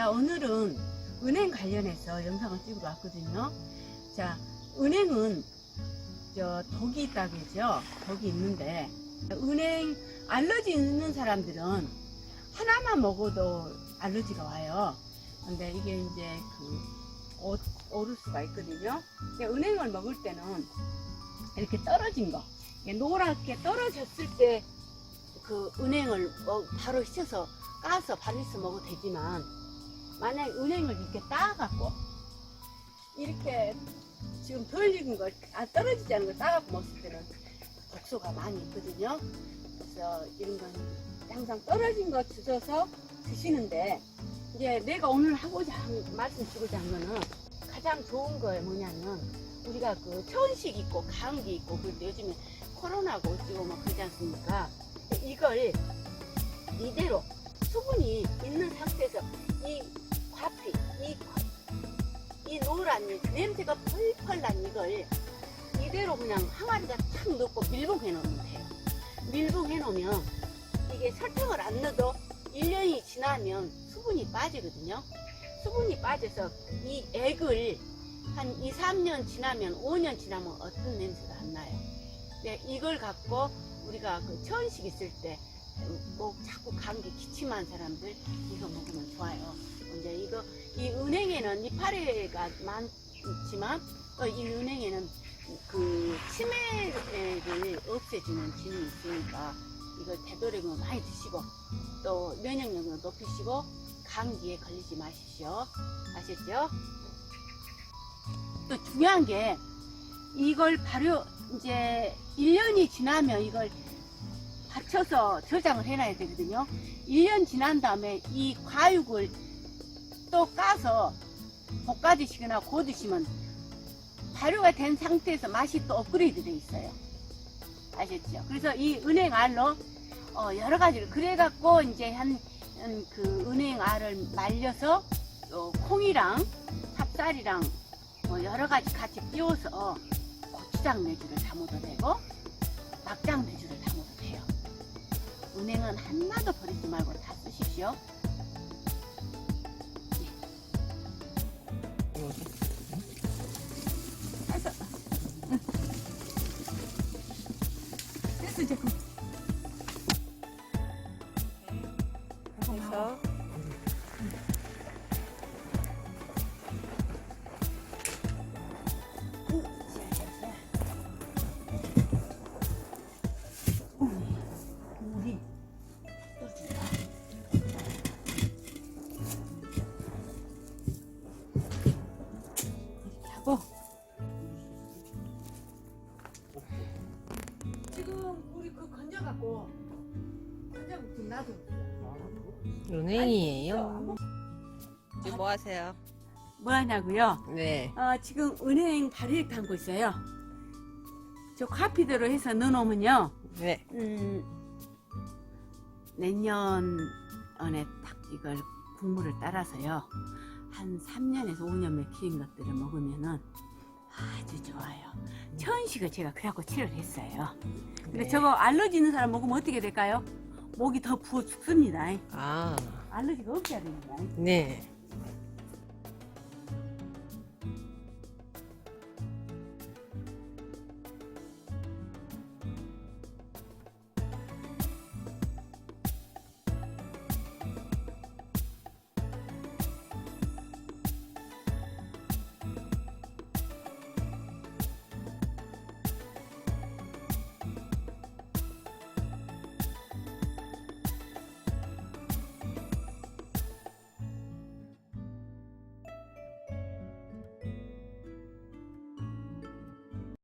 자, 오늘은 은행 관련해서 영상을 찍으러 왔거든요. 자, 은행은 저 독이 있다고 그죠? 독이 있는데 은행 알러지 있는 사람들은 하나만 먹어도 알러지가 와요. 근데 이게 이제 그 오- 오를 수가 있거든요. 은행을 먹을 때는 이렇게 떨어진 거, 노랗게 떨어졌을 때 그 은행을 뭐 바로 씻어서 까서 씻어 먹어도 되지만 만약 은행을 이렇게 따갖고 이렇게 지금 덜 익은 걸, 아, 떨어지지 않은 걸 따갖고 먹을 때는 독소가 많이 있거든요. 그래서 이런 건 항상 떨어진 거 주셔서 드시는데 이제 내가 오늘 하고자 한, 말씀 드리고자 한 거는 가장 좋은 거에 뭐냐면 우리가 그 천식 있고 감기 있고 그 요즘에 코로나고 어찌고 막 그러지 않습니까? 이걸 이대로 수분이 있는 상태에서 이 이 냄새가 펄펄 난 이걸 이대로 그냥 항아리가 탁 넣고 밀봉해 놓으면 돼요. 밀봉해 놓으면 이게 설탕을 안 넣어도 1년이 지나면 수분이 빠지거든요. 수분이 빠져서 이 액을 한 2, 3년 지나면 5년 지나면 어떤 냄새가 안 나요. 근데 이걸 갖고 우리가 그 천식 있을 때 뭐 자꾸 감기 기침한 사람들 이거 먹으면 좋아요. 이제 이거 이 은행에는 이파리가 많지만 어, 이 은행에는 그 치매를 없애주는 기능이 있으니까 이걸 되도록이면 많이 드시고 또 면역력을 높이시고 감기에 걸리지 마십시오. 아셨죠? 또 중요한 게 이걸 발효 이제 1년이 지나면 이걸 받쳐서 저장을 해놔야 되거든요. 1년 지난 다음에 이 과육을 또 까서 볶아 드시거나 고 드시면 발효가 된 상태에서 맛이 또 업그레이드 돼 있어요. 아셨죠? 그래서 이 은행 알로 어, 여러 가지를 그래갖고 이제 한 그 은행 알을 말려서 어, 콩이랑 찹쌀이랑 뭐 여러 가지 같이 띄워서 고추장 매주를 담아도 되고 막장 돼요. 은행은 하나도 버리지 말고 다 쓰십시오. 갖고 지금 놔둬. 은행이에요. 지금 뭐 하세요? 뭐 하냐고요? 네. 어, 지금 은행 발효액 담고 있어요. 저 카피대로 해서 넣어놓으면요. 네. 음, 내년 안에 딱 이걸 국물을 따라서요. 한 3년에서 5년 맥힌 것들을 먹으면은 아주 좋아요. 천식을 제가 그래갖고 치료를 했어요. 근데 네. 저거 알러지 있는 사람 먹으면 어떻게 될까요? 목이 더 부어 죽습니다. 아, 알러지가 없어야 됩니다. 네.